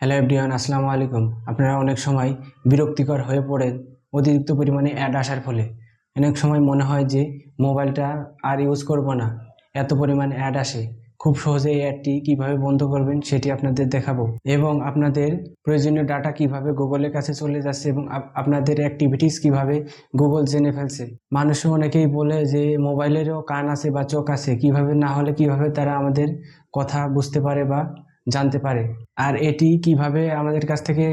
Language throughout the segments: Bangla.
হ্যালো এভরিওয়ান আসসালামু আলাইকুম। আপনারা অনেক সময় বিরক্তিকর হয়ে পড়েন, অতিরিক্ত পরিমাণে অ্যাড আসার ফলে। অনেক সময় মনে হয় যে মোবাইলটা আর ইউজ করব না। এত পরিমাণ অ্যাড আসে। খুব সহজে এই অ্যাডটি কীভাবে বন্ধ করবেন সেটি আপনাদের দেখাবো। এবং আপনাদের প্রয়োজনীয় ডাটা কীভাবে গুগলের কাছে চলে যাচ্ছে এবং আপ- আপনাদের অ্যাক্টিভিটিস কীভাবে গুগল জেনে ফেলছে। মানুষ অনেকেই বলে যে মোবাইলেরও কান আছে বা চোখ আছে। কীভাবে না হলে কীভাবে তারা আমাদের কথা বুঝতে পারে বা জানতে পারে। আর এটি কীভাবে আমাদের কাছ থেকে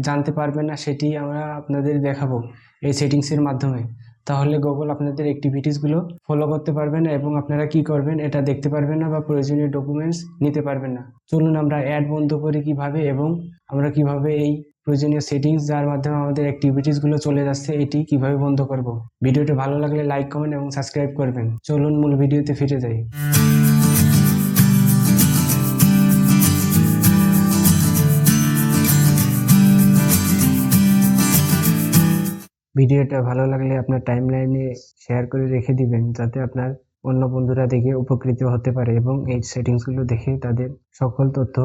জানতে পারবে না, সেটি আমরা আপনাদের দেখাবো এই সেটিংসের মাধ্যমে। তাহলে গুগল আপনাদের অ্যাক্টিভিটিসগুলো ফলো করতে পারবে না এবং আপনারা কি করবেন এটা দেখতে পারবেন না বা প্রয়োজনীয় ডকুমেন্টস নিতে পারবেন না। চলুন আমরা অ্যাড বন্ধ করি কীভাবে এবং আমরা কীভাবে এই প্রয়োজনীয় সেটিংস যার মাধ্যমে আমাদের অ্যাক্টিভিটিসগুলো চলে যাচ্ছে এটি কীভাবে বন্ধ করব। ভিডিওটি ভালো লাগলে লাইক কমেন্ট এবং সাবস্ক্রাইব করবেন। চলুন মূল ভিডিওতে ফিরে যাই। ভিডিওটা ভালো লাগলে আপনার টাইমলাইনে শেয়ার করে রেখে দিবেন, যাতে আপনার অন্য বন্ধুরা দেখে উপকৃত হতে পারে এবং এই সেটিংসগুলো দেখে তাদের সকল তথ্য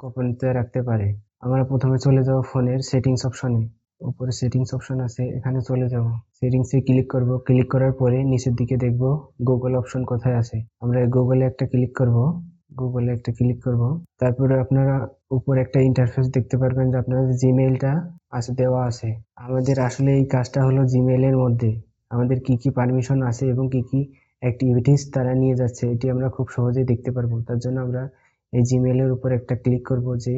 গোপনীয়তায় রাখতে পারে। আমরা প্রথমে চলে যাব ফোনের সেটিংস অপশনে উপরে সেটিংস অপশন আছে, এখানে চলে যাব। সেটিংসে ক্লিক করব। ক্লিক করার পরে নিচের দিকে দেখব গুগল অপশন কোথায় আছে। আমরা গুগলে একটা ক্লিক করব। গুগলে একটা ক্লিক করব। তারপরে আপনারা উপরে একটা ইন্টারফেস দেখতে পারবেন যে আপনাদের জিমেইলটা আছে দেওয়া আছে। আমাদের আসলে এই কাজটা হলো জিমেলের মধ্যে। আমাদের কি কি পারমিশন আছে এবং কি কি অ্যাক্টিভিটিস তারা নিয়ে যাচ্ছে, এটি আমরা খুব সহজেই দেখতে পারব। তার জন্য আমরা এই জিমেইলের উপর একটা ক্লিক করব যে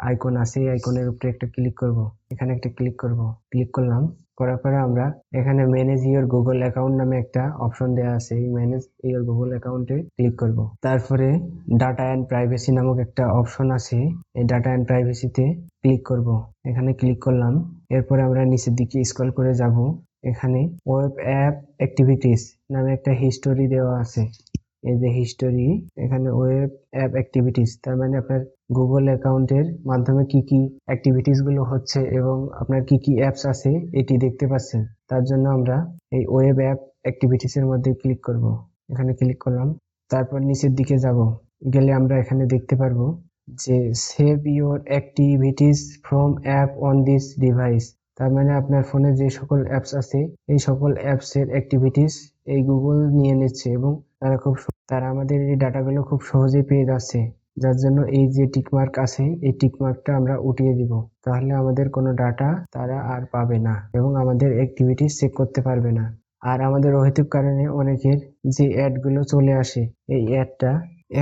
আইকন আছে, এই আইকনের উপরে একটা ক্লিক করব। এখানে একটা ক্লিক করব। ক্লিক করলাম। করার পরে আমরা এখানে ম্যানেজ ইওর গুগল অ্যাকাউন্ট নামে একটা অপশন দেওয়া আছে। এই ম্যানেজ ইওর গুগল অ্যাকাউন্টে ক্লিক করব। তারপরে ডাটা অ্যান্ড প্রাইভেসি নামক একটা অপশন আছে। এই ডাটা অ্যান্ড প্রাইভেসিতে ক্লিক করব। এখানে ক্লিক করলাম। এরপরে আমরা নিচের দিকে স্ক্রল করে যাব। এখানে ওয়েব অ্যাপ অ্যাক্টিভিটিস নামে একটা হিস্টোরি দেওয়া আছে। এই যে হিস্টোরি এখানে ওয়েব অ্যাপ অ্যাক্টিভিটিস তার মানে আপনার গুগল অ্যাকাউন্টের মাধ্যমে কি কি অ্যাক্টিভিটিসগুলো হচ্ছে এবং আপনার কি কি অ্যাপস আছে, এটি দেখতে পাচ্ছেন। তার জন্য আমরা এই ওয়েব অ্যাপ অ্যাক্টিভিটিস এর মধ্যে ক্লিক করব। এখানে ক্লিক করলাম। তারপর নিচের দিকে যাব। গেলে আমরা এখানে দেখতে পারব যে save your activities from app on this device তার মানে আপনার ফোনে যে সকল অ্যাপস আছে, এই সকল অ্যাপস এর অ্যাক্টিভিটিস এই গুগল নিয়ে নিচ্ছে এবং তারা খুব তারা আমাদের এই ডাটাগুলো খুব সহজেই পেয়ে যাচ্ছে। যার জন্য এই যে টিকমার্ক আছে, এই টিকমার্কটা আমরা উঠিয়ে দিব। তাহলে আমাদের কোনো ডাটা তারা আর পাবে না এবং আমাদের অ্যাক্টিভিটি চেক করতে পারবে না। আর আমাদের অহেতুক কারণে অনেকের যে অ্যাডগুলো চলে আসে, এই অ্যাডটা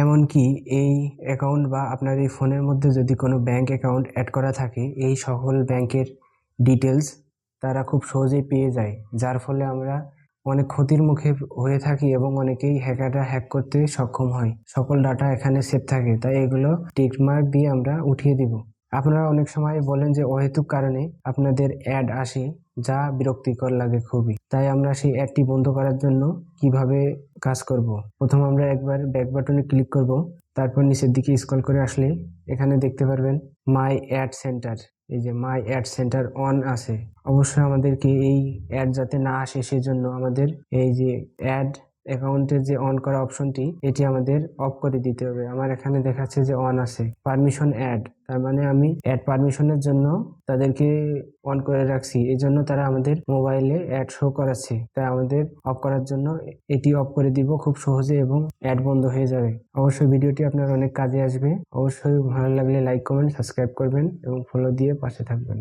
এমনকি এই অ্যাকাউন্ট বা আপনার এই ফোনের মধ্যে যদি কোনো ব্যাংক অ্যাকাউন্ট অ্যাড করা থাকে, এই সকল ব্যাংকের ডিটেলস তারা খুব সহজেই পেয়ে যায়। যার ফলে আমরা অনেক ক্ষতির মুখে হয়ে থাকি এবং অনেকেই হ্যাকাররা হ্যাক করতে সক্ষম হয়। সকল ডাটা এখানে সেভ থাকে, তাই এগুলো টিকমার্ক দিয়ে আমরা উঠিয়ে দিব। আপনারা অনেক সময় বলেন যে অহেতুক কারণে আপনাদের অ্যাড আসে, যা বিরক্তিকর লাগে খুবই। তাই আমরা সেই অ্যাডটি বন্ধ করার জন্য কীভাবে কাজ করব? প্রথম আমরা একবার ব্যাক বাটনে ক্লিক করব, তারপর নিচের দিকে স্ক্রল করে আসলে এখানে দেখতে পারবেন মাই অ্যাড সেন্টার এই যে মাই অ্যাড সেন্টার অন আছে। অবশ্যই আমাদেরকে এই অ্যাড যাতে না আসে, সেজন্য আমাদের এই যে অ্যাড অ্যাকাউন্টের যে অন করা অপশনটি এটি আমাদের অফ করে দিতে হবে। আমার এখানে দেখাচ্ছে যে অন আছে। পারমিশন অ্যাড তার মানে আমি অ্যাড পারমিশনের জন্য তাদেরকে অন করে রাখছি। এই জন্য তারা আমাদের মোবাইলে অ্যাড শো করাচ্ছে। তাই আমাদের অফ করার জন্য এটি অফ করে দিব খুব সহজে এবং অ্যাড বন্ধ হয়ে যাবে। অবশ্যই ভিডিওটি আপনার অনেক কাজে আসবে। অবশ্যই ভালো লাগলে লাইক কমেন্ট সাবস্ক্রাইব করবেন এবং ফলো দিয়ে পাশে থাকবেন।